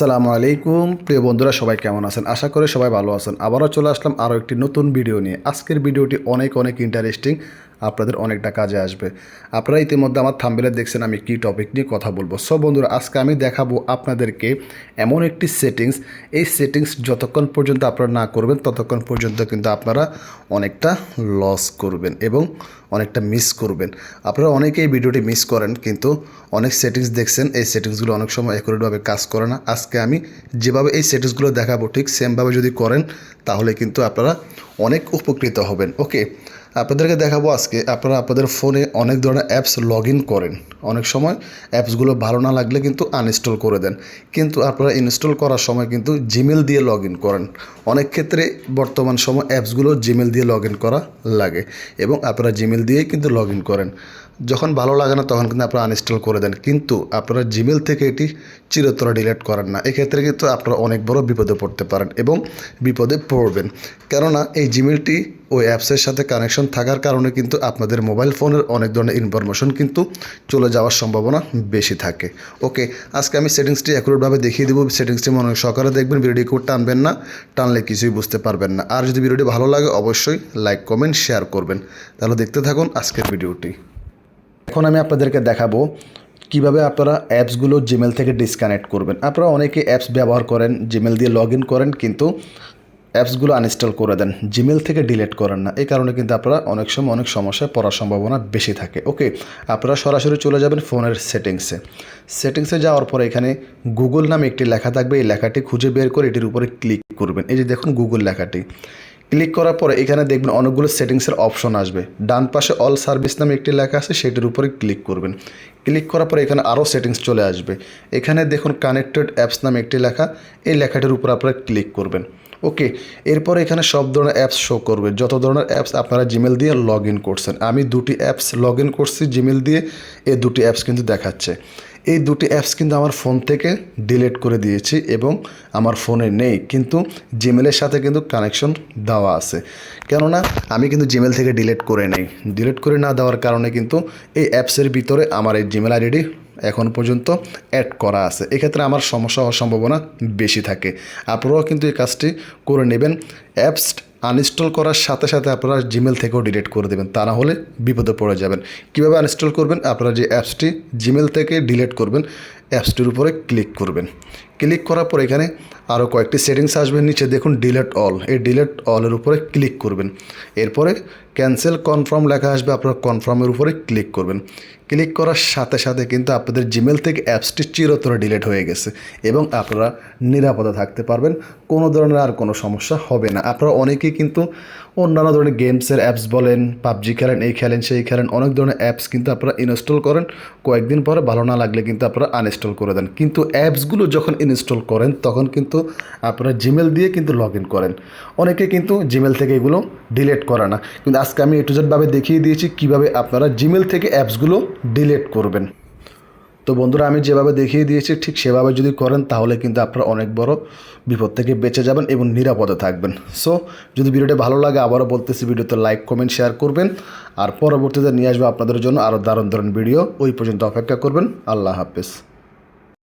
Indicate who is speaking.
Speaker 1: আসসালামু আলাইকুম। প্রিয় বন্ধুরা, সবাই কেমন আছেন? আশা করি সবাই ভালো আছেন। আবারও চলে আসলাম আরও একটি নতুন ভিডিও নিয়ে। আজকের ভিডিওটি অনেক অনেক ইন্টারেস্টিং আপনাদের অনেকটা কাজে আসবে। আপনারা ইতিমধ্যে আমার থাম্বেলে দেখছেন আমি কী টপিক নিয়ে কথা বলব। সো বন্ধুরা, আজকে আমি দেখাবো আপনাদেরকে এমন একটি সেটিংস এই সেটিংস যতক্ষণ পর্যন্ত আপনারা না করবেন, ততক্ষণ পর্যন্ত কিন্তু আপনারা অনেকটা লস করবেন এবং অনেকটা মিস করবেন। আপনারা অনেকেই ভিডিওটি মিস করেন, কিন্তু অনেক সেটিংস দেখছেন, এই সেটিংসগুলো অনেক সময় অ্যাকুরেটভাবে কাজ করে না। আজকে আমি যেভাবে এই সেটিংসগুলো দেখাবো, ঠিক সেমভাবে যদি করেন, তাহলে কিন্তু আপনারা অনেক উপকৃত হবেন। ওকে, আপনাদেরকে দেখাবো আজকে, আপনারা আপনাদের ফোনে অনেক ধরনের অ্যাপস লগ করেন। অনেক সময় অ্যাপসগুলো ভালো না লাগলে কিন্তু আনইনস্টল করে দেন। কিন্তু আপনারা ইনস্টল করার সময় কিন্তু জিমেল দিয়ে লগ করেন। অনেক ক্ষেত্রে বর্তমান সময় অ্যাপসগুলো জিমেল দিয়ে লগ করা লাগে এবং আপনারা জিমেল দিয়েই কিন্তু লগ করেন। যখন ভালো লাগে না, তখন কিন্তু আপনারা আনইনস্টল করে দেন। কিন্তু আপনারা জিমেল থেকে এটি চিরতরে ডিলিট করেন না। এক্ষেত্রে কিন্তু আপনারা অনেক বড় বিপদে পড়তে পারেন এবং বিপদে পড়বেন। কেননা এই জিমেলটি ওই অ্যাপসের সাথে কানেকশন থাকার কারণে কিন্তু আপনাদের মোবাইল ফোনের অনেক ধরনের ইনফরমেশন কিন্তু চলে যাওয়ার সম্ভাবনা বেশি থাকে। ওকে আজকে আমি সেটিংসটি অ্যাকুরেটভাবে দেখিয়ে দেবো। সেটিংসটি মনে সকালে দেখবেন, ভিডিওটি খুব টানবেন না, টানলে কিছুই বুঝতে পারবেন না। আর যদি ভিডিওটি ভালো লাগে, অবশ্যই লাইক কমেন্ট শেয়ার করবেন। তাহলে দেখতে থাকুন আজকের ভিডিওটি। এখন আমি আপনাদেরকে দেখাবো কীভাবে আপনারা অ্যাপসগুলো জিমেল থেকে ডিসকানেক্ট করবেন। আপনারা অনেকে অ্যাপস ব্যবহার করেন জিমেল দিয়ে লগ ইন করেন, কিন্তু অ্যাপসগুলো আনইনস্টল করে দেন। জিমেল থেকে ডিলিট করেন না। এই কারণে কিন্তু আপনারা অনেক সময় অনেক সমস্যায় পড়ার সম্ভাবনা বেশি থাকে। ওকে আপনারা সরাসরি চলে যাবেন ফোনের সেটিংসে সেটিংসে যাওয়ার পরে এখানে গুগল নামে একটি লেখা থাকবে। এই লেখাটি খুঁজে বের করে এটির উপরে ক্লিক করবেন। এই যে দেখুন গুগল লেখাটি। ক্লিক করার পরে এখানে দেখবেন অনেকগুলো সেটিংসের অপশন আসবে। ডান পাশে অল সার্ভিস নামে একটি লেখা আছে, সেটির উপরে ক্লিক করবেন। ক্লিক করার পরে এখানে আরও সেটিংস চলে আসবে। এখানে দেখুন কানেক্টেড অ্যাপস নামে একটি লেখা, এই লেখাটির উপর আপনারা ক্লিক করবেন। ওকে, এরপর এখানে সব ধরনের অ্যাপস শো করবে। যত ধরনের অ্যাপস আপনারা জিমেল দিয়ে লগ ইন করছেন। আমি দুটি অ্যাপস লগ ইন করছি জিমেল দিয়ে এই দুটি অ্যাপস কিন্তু দেখাচ্ছে। এই দুটি অ্যাপস কিন্তু আমার ফোন থেকে ডিলিট করে দিয়েছি এবং আমার ফোনে নেই। কিন্তু জিমেলের সাথে কিন্তু কানেকশন দেওয়া আছে। কেননা আমি কিন্তু জিমেল থেকে ডিলেট করে নেই। ডিলেট করে না দেওয়ার কারণে কিন্তু এই অ্যাপসের ভিতরে আমার এই জিমেল আইডি এখন পর্যন্ত অ্যাড করা আছে। এক্ষেত্রে আমার সমস্যা হওয়ার সম্ভাবনা বেশি থাকে। আপনারাও কিন্তু এই কাজটি করে নেবেন। অ্যাপস আনইনস্টল করার সাথে সাথে আপনারা জিমেল থেকেও ডিলিট করে দেবেন। তা না হলে বিপদে পড়ে যাবেন। কীভাবে আনইনস্টল করবেন? আপনারা যে অ্যাপসটি জিমেল থেকে ডিলিট করবেন অ্যাপসটির উপরে ক্লিক করবেন। ক্লিক করার পর এখানে আরও কয়েকটি সেটিংস আসবে। নিচে দেখুন ডিলেট অল। এই ডিলেট অলের উপরে ক্লিক করবেন। এরপরে ক্যান্সেল কনফার্ম লেখা আসবে। আপনারা কনফার্মের উপরে ক্লিক করবেন। ক্লিক করার সাথে সাথে কিন্তু আপনাদের জিমেল থেকে অ্যাপসটি চিরতরে ডিলেট হয়ে গেছে এবং আপনারা নিরাপদে থাকতে পারবেন। কোনো ধরনের আর কোনো সমস্যা হবে না। আপনারা অনেকেই কিন্তু অন্যান্য ধরনের গেমসের অ্যাপস বলেন, পাবজি খেলেন, এই খেলেন, সেই খেলেন, অনেক ধরনের অ্যাপস কিন্তু আপনারা ইনস্টল করেন। কয়েকদিন পরে ভালো না লাগলে কিন্তু আপনারা আনইনস্টল করে দেন। কিন্তু অ্যাপসগুলো যখন ইনস্টল করেন, তখন কিন্তু আপনারা জিমেল দিয়ে কিন্তু লগ ইন করেন। অনেকে কিন্তু জিমেল থেকে এগুলো ডিলেট করে না। কিন্তু আজকে আমি এ টু জেডভাবে দেখিয়ে দিয়েছি কীভাবে আপনারা জিমেল থেকে অ্যাপসগুলো ডিলেট করবেন। তো বন্ধুরা, আমি যেভাবে দেখিয়ে দিয়েছি, ঠিক সেভাবে যদি করেন, তাহলে কিন্তু আপনারা অনেক বড় বিপদ থেকে বেঁচে যাবেন এবং নিরাপদে থাকবেন। সো যদি ভিডিওটা ভালো লাগে, আবারও বলতেছি, ভিডিওতে লাইক কমেন্ট শেয়ার করবেন। আর পরবর্তীতে নিয়ে আসব আপনাদের জন্য আরও দারুণ দারুণ ভিডিও। ওই পর্যন্ত অপেক্ষা করবেন। আল্লাহ হাফেজ।